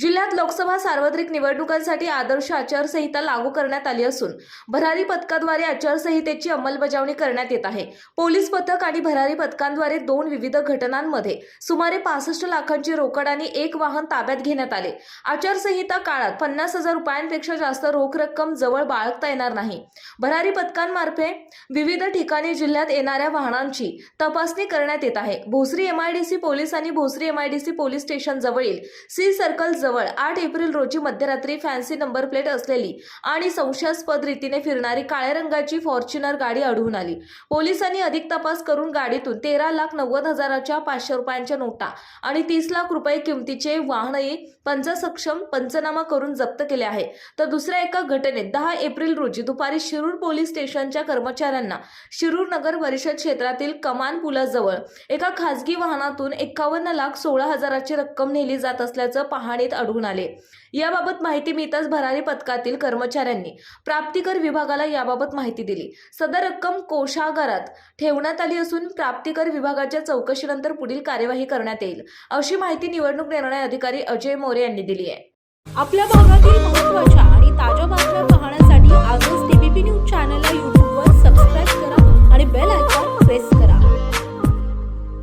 जिल्ह्यात लोकसभा सार्वत्रिक निवडणुकांसाठी आदर्श आचारसंहिता लागू करण्यात आली असून भरारी पथकाद्वारे आचारसंहितेची अंमलबजावणी करण्यात येत आहे. पोलीस पथक आणि भरारी पथकांद्वारे दोन विविध घटनांमध्ये सुमारे पासष्ट लाखांची रोकड आणि एक वाहन ताब्यात घेण्यात आले. आचारसंहिता काळात पन्नास हजार रुपयांपेक्षा जास्त रोख रक्कम जवळ बाळगता येणार नाही. भरारी पथकांमार्फे विविध ठिकाणी जिल्ह्यात येणाऱ्या वाहनांची तपासणी करण्यात येत आहे. भोसरी एमआयडीसी पोलीस आणि भोसरी एमआयडीसी पोलीस स्टेशन जवळील सी सर्कल जवळ आठ एप्रिल रोजी मध्यरात्री फॅन्सी नंबर प्लेट असलेली आणि संशयास्पद रीतीने फिरणारी काळ्या रंगाची फॉर्च्युनर गाडी आढळून आली. पोलिसांनी अधिक तपास करून गाडीतून तेरा लाख नव्वद हजाराच्या पाचशे रुपयांच्या नोटा आणि तीस लाख रुपये किमतीचे वाहनही पंचसक्षम पंचनामा करून जप्त केले आहे. तर दुसऱ्या एका घटनेत दहा एप्रिल रोजी दुपारी शिरूर पोलीस स्टेशनच्या कर्मचाऱ्यांना शिरूर नगर परिषद क्षेत्रातील कमान पुलाजवळ एका खासगी वाहनातून एकावन्न लाख सोळा हजाराची रक्कम नेली जात असल्याचं पाहणीत आढळून आले. याबाबत माहिती मिळताच भरारी पथकातील कर्मचाऱ्यांनी प्राप्तिकर विभागाला याबाबत माहिती दिली. सदर रक्कम कोषागारात ठेवण्यात आली असून प्राप्तिकर विभागाच्या चौकशीनंतर पुढील कार्यवाही करण्यात येईल अशी माहिती निवडणूक निर्णय अधिकारी अजय मोरे यांनी दिली आहे. आपल्या भागातील महत्त्वाच्या